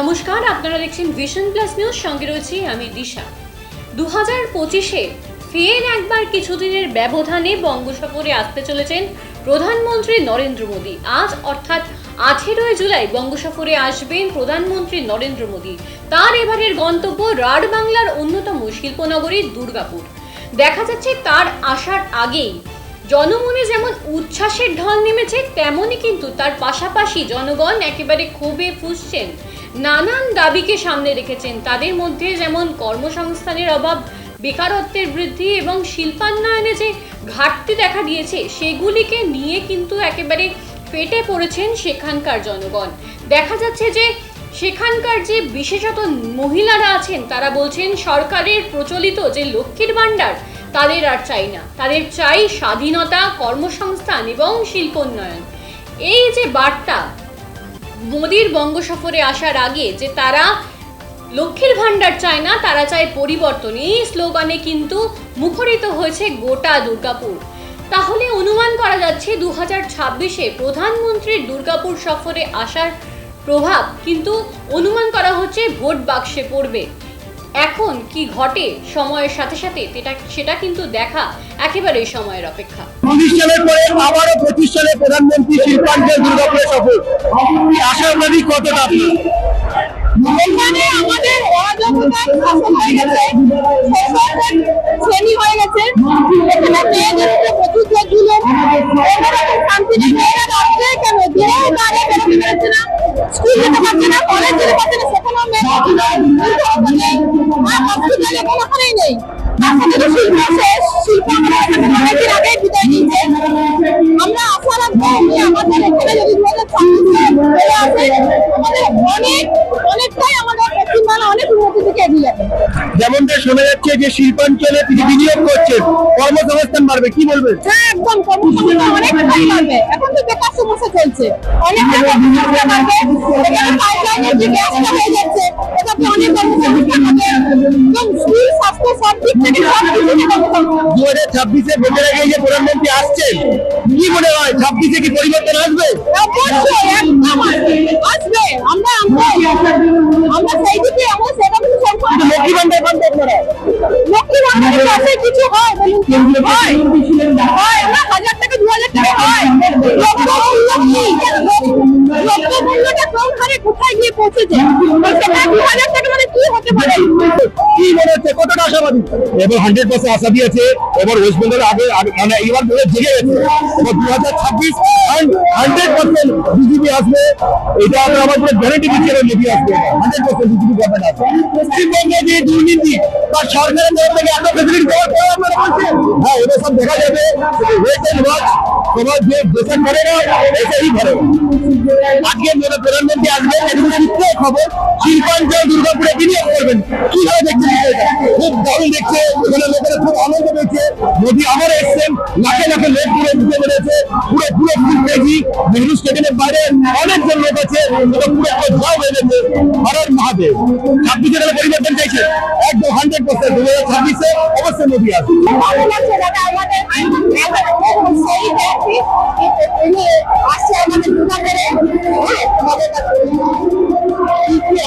নমস্কার, আপনারা দেখছেন ভিশন প্লাস নিউজ সঙ্গে রয়েছি আমি দিশা। দু হাজার পঁচিশে ফের একবার কিছুদিনের ব্যবধানে বঙ্গ আসতে চলেছেন প্রধানমন্ত্রী নরেন্দ্র মোদী। আজ অর্থাৎ আঠেরোই জুলাই বঙ্গ আসবেন প্রধানমন্ত্রী নরেন্দ্র মোদী। তার এবারের গন্তব্য রাঢ় বাংলার অন্যতম শিল্পনগরী দুর্গাপুর। দেখা যাচ্ছে তার আসার আগেই জনমনে যেমন উচ্ছ্বাসের ঢল নেমেছে, তেমনই কিন্তু তার পাশাপাশি জনগণ একেবারে ক্ষোভে ফুসছেন। নানান দাবিকে সামনে রেখেছেন। তাদের মধ্যে যেমন কর্মসংস্থানের অভাব, বেকারত্বের বৃদ্ধি এবং শিল্পান্নয়নে যে ঘাটতি দেখা দিয়েছে, সেগুলিকে নিয়ে কিন্তু একেবারে ফেটে পড়েছেন সেখানকার জনগণ। দেখা যাচ্ছে যে সেখানকার যে বিশেষত মহিলারা আছেন, তারা বলছেন, সরকারের প্রচলিত যে লক্ষ্মীর ভাণ্ডার তাদের আর চাই না। তাদের চাই স্বাধীনতা, কর্মসংস্থান এবং শিল্পোন্নয়ন। এই যে বার্তা মোদির বঙ্গ সফরে আসার আগে যে তারা লক্ষ্মীর ভাণ্ডার চায় না, তারা চায় পরিবর্তন। এই স্লোগানে কিন্তু মুখরিত হয়েছে গোটা দুর্গাপুর। তাহলে অনুমান করা যাচ্ছে দু হাজার ছাব্বিশে প্রধানমন্ত্রীর দুর্গাপুর সফরে আসার প্রভাব কিন্তু অনুমান করা হচ্ছে ভোট বাক্সে পড়বে। এখন কি ঘটে? সময়ের সাথে সাথে সেটা সেটা কিন্তু দেখা একেবারেই সময়ের অপেক্ষা। উনিশ সালের পরে আবারও পঁচিশ সালে প্রধানমন্ত্রী শিল্পাঞ্চল দুর্গাপুরে সফর কি আশাবাদী কতটা আপনার? এখানে আমাদের অরাজকতার শাসন হয়ে গেছে। শ্রেণি হয়ে গেছে। এখানে মেয়েদের প্রচুর জুলুম। শান্তি মেয়েরা রাত্রে কেন? স্কুল যেতে পারছে না কলেজ যেতে পারছে না সেখানেও মেয়েরা আর হসপিটালে কোনোখানেই নেই আমাদের শিল্প শেষ শিল্প অনেকদিন আগে আমাদের এখানে যদি দু হাজার ছাব্বিশে আসে, আমাদের অনেক অনেকটাই আমাদের পশ্চিমবাংলা অনেক উন্নতির দিকে এগিয়ে যাবে যেমনটা শোনা যাচ্ছে যে শিল্পাঞ্চলে তিনি বিনিয়োগ করছেন কর্মসংস্থান বাড়বে কি বলবেন হ্যাঁ একদম কর্মসংস্থান অনেকটাই বাড়বে। এখন তো বেকার সমস্যা চলছে। অনেকটা কর্মসংস্থান বাড়বে এখানে পাইপলাইনের যে গ্যাসটা হয়ে যাচ্ছে এটাতে অনেক কর্মসংস্থান হবে। একদম স্কুল স্বাস্থ্য সব দিক থেকে সব কিছুতে দু হাজার ছাব্বিশে ভোটের আগে যে প্রধানমন্ত্রী আসছেন কি মনে হয় ছাব্বিশে কি পরিবর্তন আসবে? অবশ্যই লক্ষ্মী ভান্ডার পান তো আপনারা লক্ষ্মী ভান্ডারের কাছে কিছু হয় বলুন হয় হয় আমরা হাজার টাকা দু হাজার টাকা হয় লক্ষ্য মূল্যটা কোন হারে কোথায় গিয়ে পৌঁছেছে এক হাজার টাকা মানে কি হতে পারে কি কতটা আশাবাদী? এবার হান্ড্রেড পার্সেন্ট এবার ওয়েস্ট বেঙ্গল আগে মানে এবার জেগে গেছে। দু হাজার ছাব্বিশ হান্ড্রেড পার্সেন্ট বিজেপি আসবে। এটা আমরা আমার দিচ্ছি, এবার মোদী আসবে। হান্ড্রেড পার্সেন্ট বিজেপি গভর্নমেন্ট আসবে। পশ্চিমবঙ্গে যে দুর্নীতি বা সরকারের তরফ থেকে এত ফেসিলিটি দেওয়ার আপনারা বলছেন? হ্যাঁ এবার সব দেখা যাবে। ওয়েট ওয়াচ যে দেশের করে না এসেই ধরে আজকে প্রধানমন্ত্রী আসবেন সূত্রে খবর, শিল্পাঞ্চল দুর্গাপুরে বিনিয়োগ করবেন। কীভাবে দেখছেন? খুব দারুণ দেখছে এখানে লোকেরা খুব আনন্দ পেয়েছে। মোদী আবার এসছেন লাখে লাখে লোক পুরো ঢুকে পড়েছে পুরো পুরো ফুল পেয়েছি। নেহরু স্টেডিয়ামের বাইরে অনেকজন লোক আছে। পুরো জয় হয়ে গেছে। হরের মহাদেব ছাব্বিশে তাহলে পরিবর্তন চাইছে। একদম হান্ড্রেড পার্সেন্ট দু হাজার ছাব্বিশে অবশ্যই মোদী আসবে। আমাদের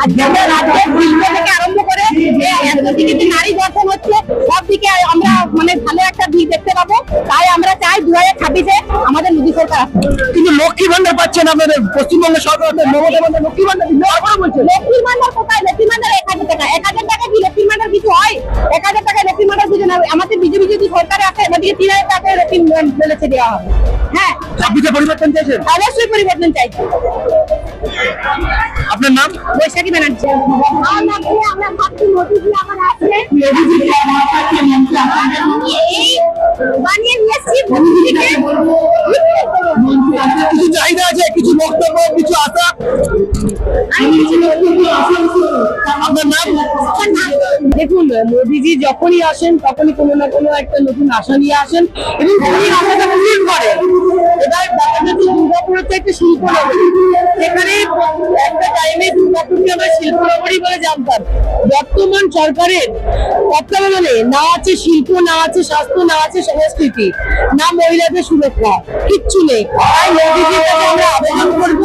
আর যেটা রাজ্যের শিল্প থেকে আরম্ভ করে এত নারী দর্শন হচ্ছে সব দিকে আমরা মানে ভালো একটা দিক দেখতে পাবো। তাই আমরা চাই দু হাজার ছাব্বিশে আমাদের মোদী সরকার আসবে কিন্তু লক্ষ্মী ভান্ডার পাচ্ছেন আপনাদের পশ্চিমবঙ্গের সরকার লক্ষ্মী ভান্ডার লক্ষ্মীর ভান্ডার কোথায়? লক্ষ্মীর ভান্ডার এক হাজার টাকা এক হাজার টাকা কি লক্ষ্মীর ভান্ডার কিছু হয়? এক হাজার টাকা লক্ষ্মীর ভান্ডার কিছু না আমাদের বিজেপি যদি সরকারে আসে এবারদিকে তিন হাজার টাকা লক্ষ্মীর বেলেছে দেওয়া হবে। হ্যাঁ। ছাব্বিশে পরিবর্তন চাইছেন? অবশ্যই পরিবর্তন চাইছি। আপনার নাম? বৈশাখী ব্যানার্জি। কিছু চাহিদা আছে? কিছু বক্তব্য কিছু আশা? আমি কিছু বলতে আপনার নাম? দেখুন মোদিজি যখনই আসেন তখনই কোনো না কোনো একটা নতুন আশা নিয়ে আসেন এবং আশাটা পূরণ করেন। এবার ব্যাপারটা হচ্ছে দুর্গাপুরের একটা শিল্প নগরী। একটা টাইমে দুর্গাপুরকে আমরা শিল্প নগরী বলে জানতাম। বর্তমান সরকারের তত্ত্বাবধানে না আছে শিল্প, না আছে স্বাস্থ্য, না আছে সংস্কৃতি, না মহিলাদের সুরক্ষা, কিচ্ছু নেই। তাই মোদিজির কাছে আমরা আবেদন করব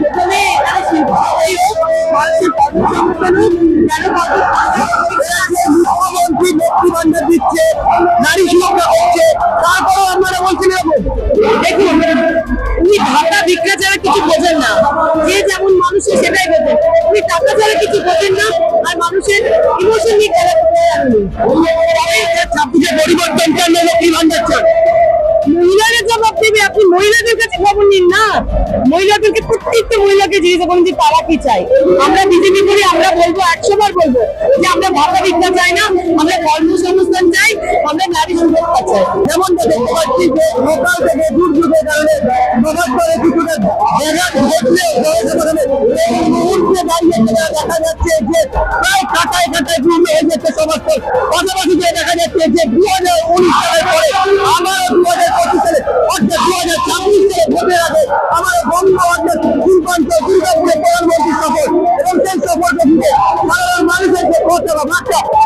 প্রথমে এখানে শিল্প মুখ্যমন্ত্রী লক্ষ্মী দিচ্ছে, নারী সুরক্ষা হচ্ছে এরকম দেখুন, উনি ঢাকা ভিক্ষা ছাড়া কিছু বোঝেন না। যে যেমন মানুষের সেটাই বোঝেন। উনি টাকা ছাড়া কিছু বোঝেন না, আর মানুষের ইমোশন নিয়ে খেলা ছাব্বিশে পরিবর্তন মহিলাদের কাছে খবর নিন না। মহিলাদেরকে প্রত্যেকটা মহিলাকে জিজ্ঞাসা করুন যে তারা কি চাই আমরা বিজেপি করি, আমরা বলব একশো বার বলব যে আমরা ভাতা ভিক্ষা চাই না, আমরা কর্মসংস্থান চাই, আমরা নারী সুরক্ষা চাই। যেমন দেখা যাচ্ছে যে প্রায় কাটায় কাটায় পূর্ণ হয়ে যাচ্ছে সমস্ত পাশাপাশি দেখা যাচ্ছে যে roba, ma beh,